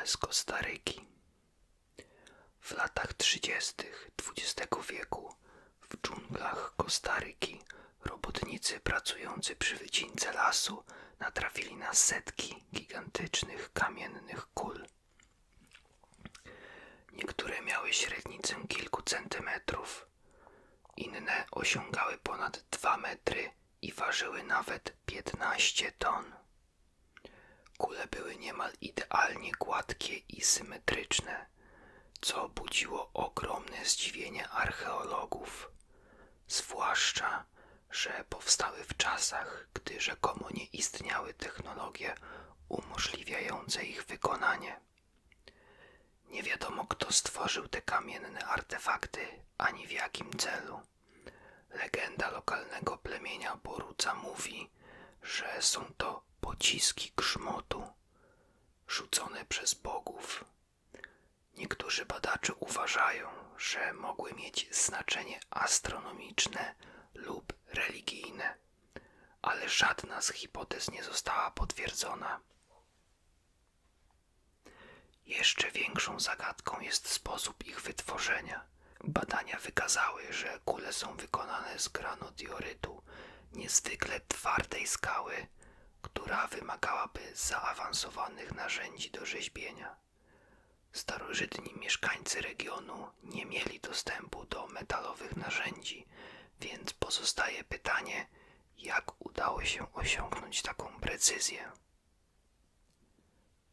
kule z Kostaryki. W latach 30. XX wieku w dżunglach Kostaryki robotnicy pracujący przy wycince lasu natrafili na setki gigantycznych kamiennych kul. Niektóre miały średnicę kilku centymetrów, inne osiągały ponad 2 metry i ważyły nawet 15 ton. Kule były niemal idealnie gładkie i symetryczne, co budziło ogromne zdziwienie archeologów, zwłaszcza, że powstały w czasach, gdy rzekomo nie istniały technologie umożliwiające ich wykonanie. Nie wiadomo, kto stworzył te kamienne artefakty, ani w jakim celu. Legenda lokalnego plemienia Boruca mówi, że są to pociski grzmotu rzucone przez bogów. Niektórzy badacze uważają, że mogły mieć znaczenie astronomiczne lub religijne, ale żadna z hipotez nie została potwierdzona. Jeszcze większą zagadką jest sposób ich wytworzenia. Badania wykazały, że kule są wykonane z granodiorytu, niezwykle twardej skały, która wymagałaby zaawansowanych narzędzi do rzeźbienia. Starożytni mieszkańcy regionu nie mieli dostępu do metalowych narzędzi, więc pozostaje pytanie, jak udało się osiągnąć taką precyzję.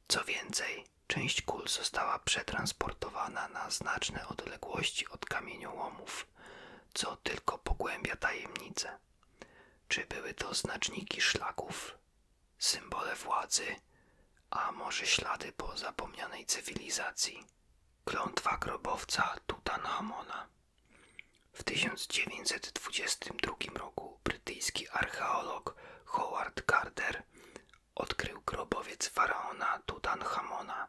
Co więcej, część kul została przetransportowana na znaczne odległości od kamieniołomów, co tylko pogłębia tajemnicę. Czy były to znaczniki szlaków, symbole władzy, a może ślady po zapomnianej cywilizacji? Klątwa grobowca Tutanchamona. W 1922 roku brytyjski archeolog Howard Carter odkrył grobowiec faraona Tutanchamona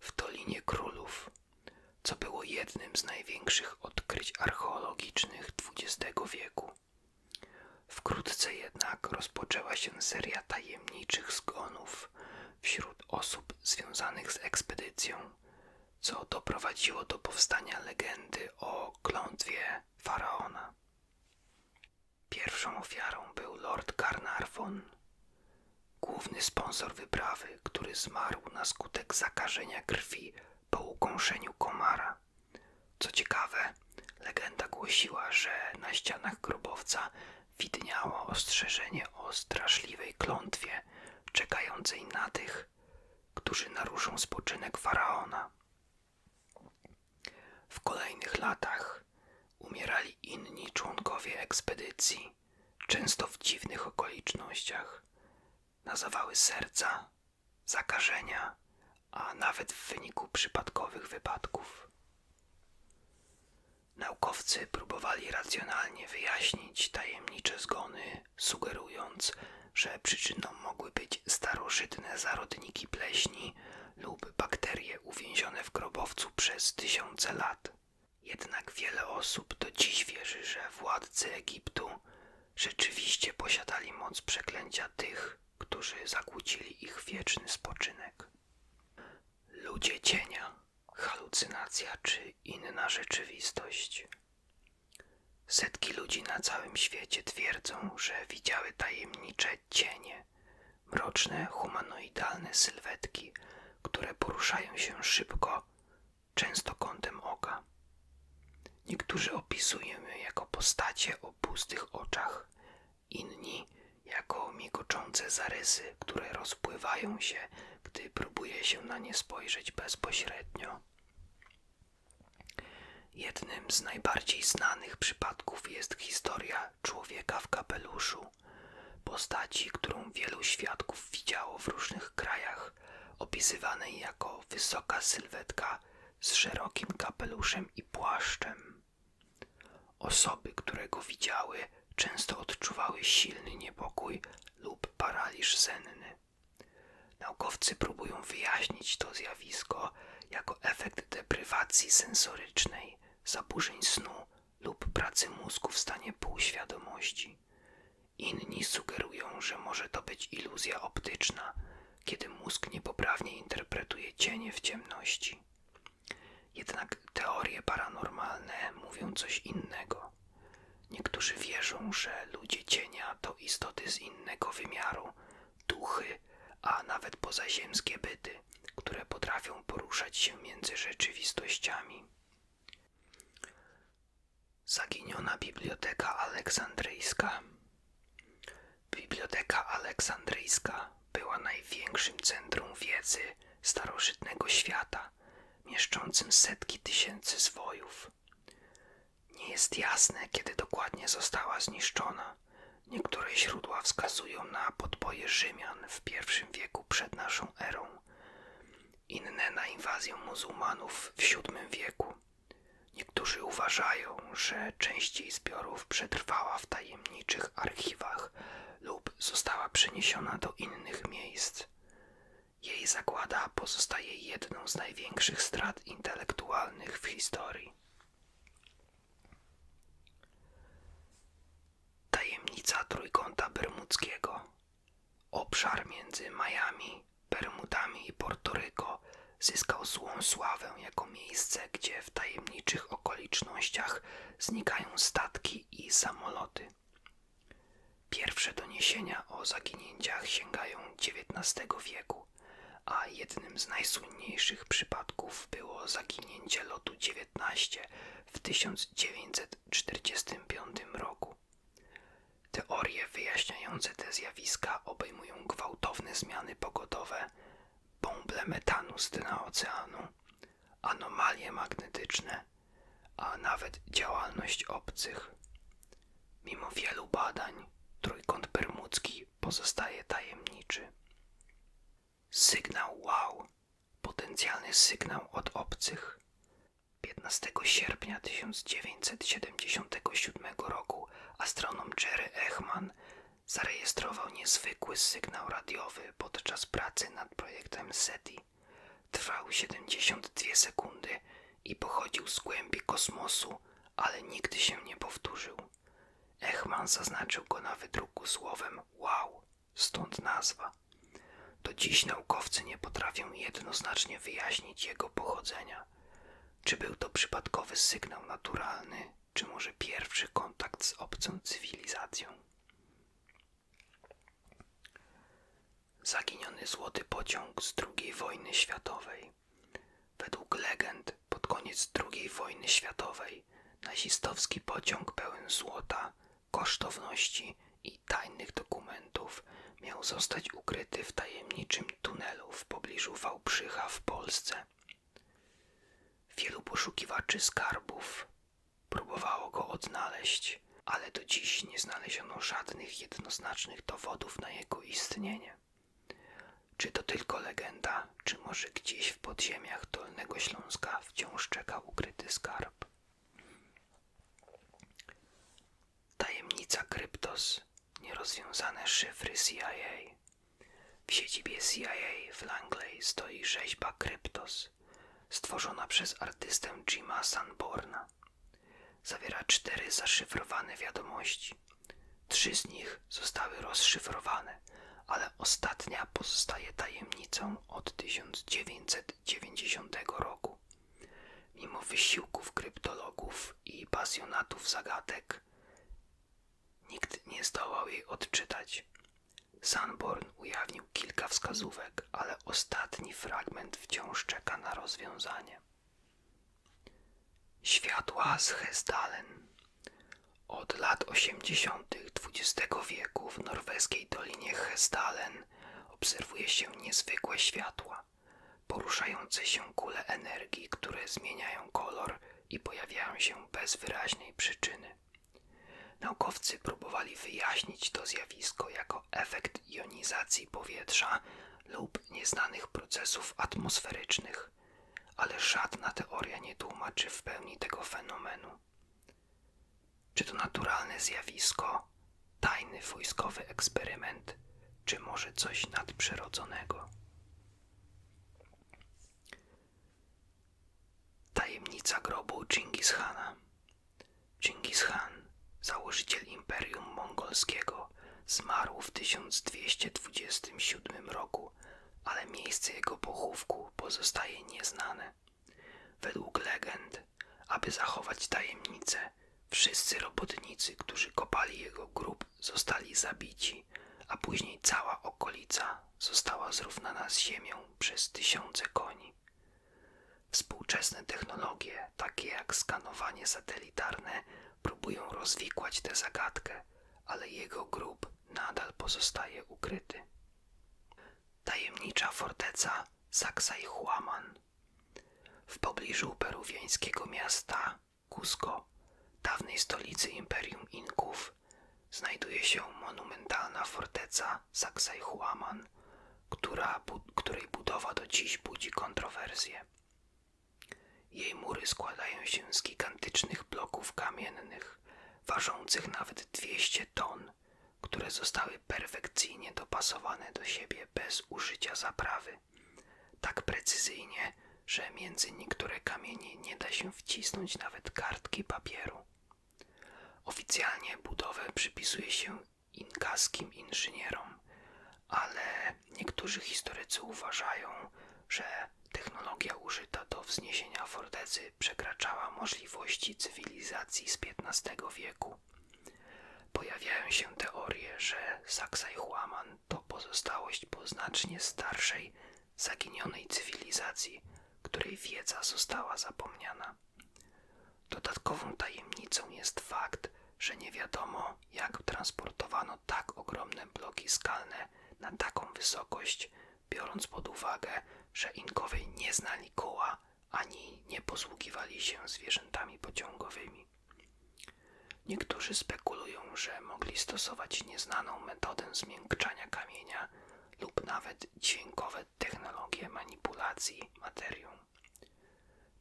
w Dolinie Królów, co było jednym z największych odkryć archeologicznych XX wieku. Wkrótce jednak rozpoczęła się seria tajemniczych zgonów wśród osób związanych z ekspedycją, co doprowadziło do powstania legendy o klątwie faraona. Pierwszą ofiarą był Lord Carnarvon, główny sponsor wyprawy, który zmarł na skutek zakażenia krwi po ukąszeniu komara. Co ciekawe, legenda głosiła, że na ścianach grobowca widniało ostrzeżenie o straszliwej klątwie czekającej na tych, którzy naruszą spoczynek faraona. W kolejnych latach umierali inni członkowie ekspedycji, często w dziwnych okolicznościach. Na zawały serca, zakażenia, a nawet w wyniku przypadkowych wypadków. Naukowcy próbowali racjonalnie wyjaśnić tajemnicze zgony, sugerując, że przyczyną mogły być starożytne zarodniki pleśni lub bakterie uwięzione w grobowcu przez tysiące lat. Jednak wiele osób do dziś wierzy, że władcy Egiptu rzeczywiście posiadali moc przeklęcia tych, którzy zakłócili ich wieczny spoczynek. Ludzie cienia, halucynacja czy inna rzeczywistość. Setki ludzi na całym świecie twierdzą, że widziały tajemnicze cienie, mroczne, humanoidalne sylwetki, które poruszają się szybko, często kątem oka. Niektórzy opisują je jako postacie o pustych oczach, inni jako migoczące zarysy, które rozpływają się, próbuje się na nie spojrzeć bezpośrednio. Jednym z najbardziej znanych przypadków jest historia człowieka w kapeluszu, postaci, którą wielu świadków widziało w różnych krajach, opisywanej jako wysoka sylwetka z szerokim kapeluszem i płaszczem. Osoby, które go widziały, często odczuwały silny niepokój lub paraliż senny. Naukowcy próbują wyjaśnić to zjawisko jako efekt deprywacji sensorycznej, zaburzeń snu lub pracy mózgu w stanie półświadomości. Inni sugerują, że może to być iluzja optyczna, kiedy mózg niepoprawnie interpretuje cienie w ciemności. Jednak teorie paranormalne mówią coś innego. Niektórzy wierzą, że ludzie cienia to istoty z innego wymiaru, duchy, a nawet pozaziemskie byty, które potrafią poruszać się między rzeczywistościami. Zaginiona Biblioteka Aleksandryjska. Biblioteka Aleksandryjska była największym centrum wiedzy starożytnego świata, mieszczącym setki tysięcy zwojów. Nie jest jasne, kiedy dokładnie została zniszczona. Niektóre źródła wskazują na podboje Rzymian w I wieku przed naszą erą, inne na inwazję muzułmanów w VII wieku. Niektórzy uważają, że część jej zbiorów przetrwała w tajemniczych archiwach lub została przeniesiona do innych miejsc. Jej zagłada pozostaje jedną z największych strat intelektualnych w historii. Tajemnica Trójkąta Bermudzkiego. Obszar między Miami, Bermudami i Portoryko zyskał złą sławę jako miejsce, gdzie w tajemniczych okolicznościach znikają statki i samoloty. Pierwsze doniesienia o zaginięciach sięgają XIX wieku, a jednym z najsłynniejszych przypadków było zaginięcie lotu 19 w 1945 roku. Teorie wyjaśniające te zjawiska obejmują gwałtowne zmiany pogodowe, bąble metanu z dna oceanu, anomalie magnetyczne, a nawet działalność obcych. Mimo wielu badań, trójkąt bermudzki pozostaje tajemniczy. Sygnał wow, potencjalny sygnał od obcych. 15 sierpnia 1977 roku astronom Jerry Echman zarejestrował niezwykły sygnał radiowy podczas pracy nad projektem SETI. Trwał 72 sekundy i pochodził z głębi kosmosu, ale nigdy się nie powtórzył. Echman zaznaczył go na wydruku słowem wow, stąd nazwa. Do dziś naukowcy nie potrafią jednoznacznie wyjaśnić jego pochodzenia. Czy był to przypadkowy sygnał naturalny, czy może pierwszy kontakt z obcą cywilizacją? Zaginiony złoty pociąg z II wojny światowej. Według legend pod koniec II wojny światowej nazistowski pociąg pełen złota, kosztowności i tajnych dokumentów miał zostać ukryty w tajemniczym tunelu w pobliżu Wałbrzycha w Polsce. Wielu poszukiwaczy skarbów próbowało go odnaleźć, ale do dziś nie znaleziono żadnych jednoznacznych dowodów na jego istnienie. Czy to tylko legenda, czy może gdzieś w podziemiach Dolnego Śląska wciąż czeka ukryty skarb? Tajemnica Kryptos, nierozwiązane szyfry CIA. W siedzibie CIA w Langley stoi rzeźba Kryptos, stworzona przez artystę Jima Sanborna. Zawiera cztery zaszyfrowane wiadomości. Trzy z nich zostały rozszyfrowane, ale ostatnia pozostaje tajemnicą od 1990 roku. Mimo wysiłków kryptologów i pasjonatów zagadek, nikt nie zdołał jej odczytać. Sanborn ujawnił kilka wskazówek, ale ostatni fragment wciąż czeka na rozwiązanie. Światła z Hesdalen. Od lat 80. XX wieku w norweskiej dolinie Hesdalen obserwuje się niezwykłe światła, poruszające się kule energii, które zmieniają kolor i pojawiają się bez wyraźnej przyczyny. Naukowcy próbowali wyjaśnić to zjawisko jako efekt jonizacji powietrza lub nieznanych procesów atmosferycznych, ale żadna teoria nie tłumaczy w pełni tego fenomenu. Czy to naturalne zjawisko, tajny wojskowy eksperyment, czy może coś nadprzyrodzonego? Tajemnica grobu Dżingis Hana. Dżingis Khan, założyciel Imperium Mongolskiego, zmarł w 1227 roku, ale miejsce jego pochówku pozostaje nieznane. Według legend, aby zachować tajemnicę, wszyscy robotnicy, którzy kopali jego grób, zostali zabici, a później cała okolica została zrównana z ziemią przez tysiące koni. Współczesne technologie, takie jak skanowanie satelitarne, próbują rozwikłać tę zagadkę, ale jego grób nadal pozostaje ukryty. Tajemnicza forteca Sacsayhuaman w pobliżu peruwiańskiego miasta Cusco, dawnej stolicy Imperium Inków, znajduje się monumentalna forteca Sacsayhuaman, która, bu- której budowa do dziś budzi kontrowersje. Jej mury składają się z gigantycznych bloków kamiennych, ważących nawet 200 ton, które zostały perfekcyjnie dopasowane do siebie bez użycia zaprawy. Tak precyzyjnie, że między niektóre kamienie nie da się wcisnąć nawet kartki papieru. Oficjalnie budowę przypisuje się inkaskim inżynierom, ale niektórzy historycy uważają, że technologia użyta do wzniesienia fortecy przekraczała możliwości cywilizacji z XV wieku. Pojawiają się teorie, że Sacsayhuaman to pozostałość po znacznie starszej, zaginionej cywilizacji, której wiedza została zapomniana. Dodatkową tajemnicą jest fakt, że nie wiadomo, jak transportowano tak ogromne bloki skalne na taką wysokość, biorąc pod uwagę, że Inkowie nie znali koła ani nie posługiwali się zwierzętami pociągowymi. Niektórzy spekulują, że mogli stosować nieznaną metodę zmiękczania kamienia lub nawet dźwiękowe technologie manipulacji materią.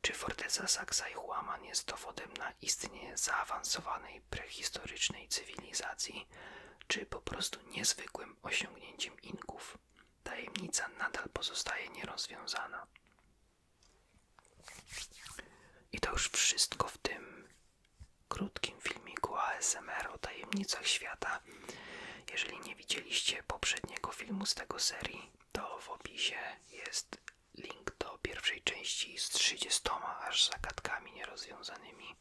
Czy forteca Sacsayhuaman jest dowodem na istnienie zaawansowanej prehistorycznej cywilizacji, czy po prostu niezwykłym osiągnięciem Inków? Tajemnica nadal pozostaje nierozwiązana. I to już wszystko w tym krótkim filmiku ASMR o tajemnicach świata. Jeżeli nie widzieliście poprzedniego filmu z tego serii, to w opisie jest link do pierwszej części z 30 aż zagadkami nierozwiązanymi.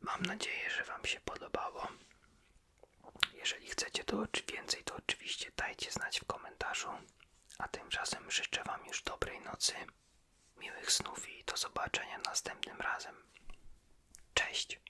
Mam nadzieję, że Wam się podobało. Jeżeli chcecie to więcej, to oczywiście dajcie znać w komentarzu. A tymczasem życzę Wam już dobrej nocy, miłych snów i do zobaczenia następnym razem. Cześć!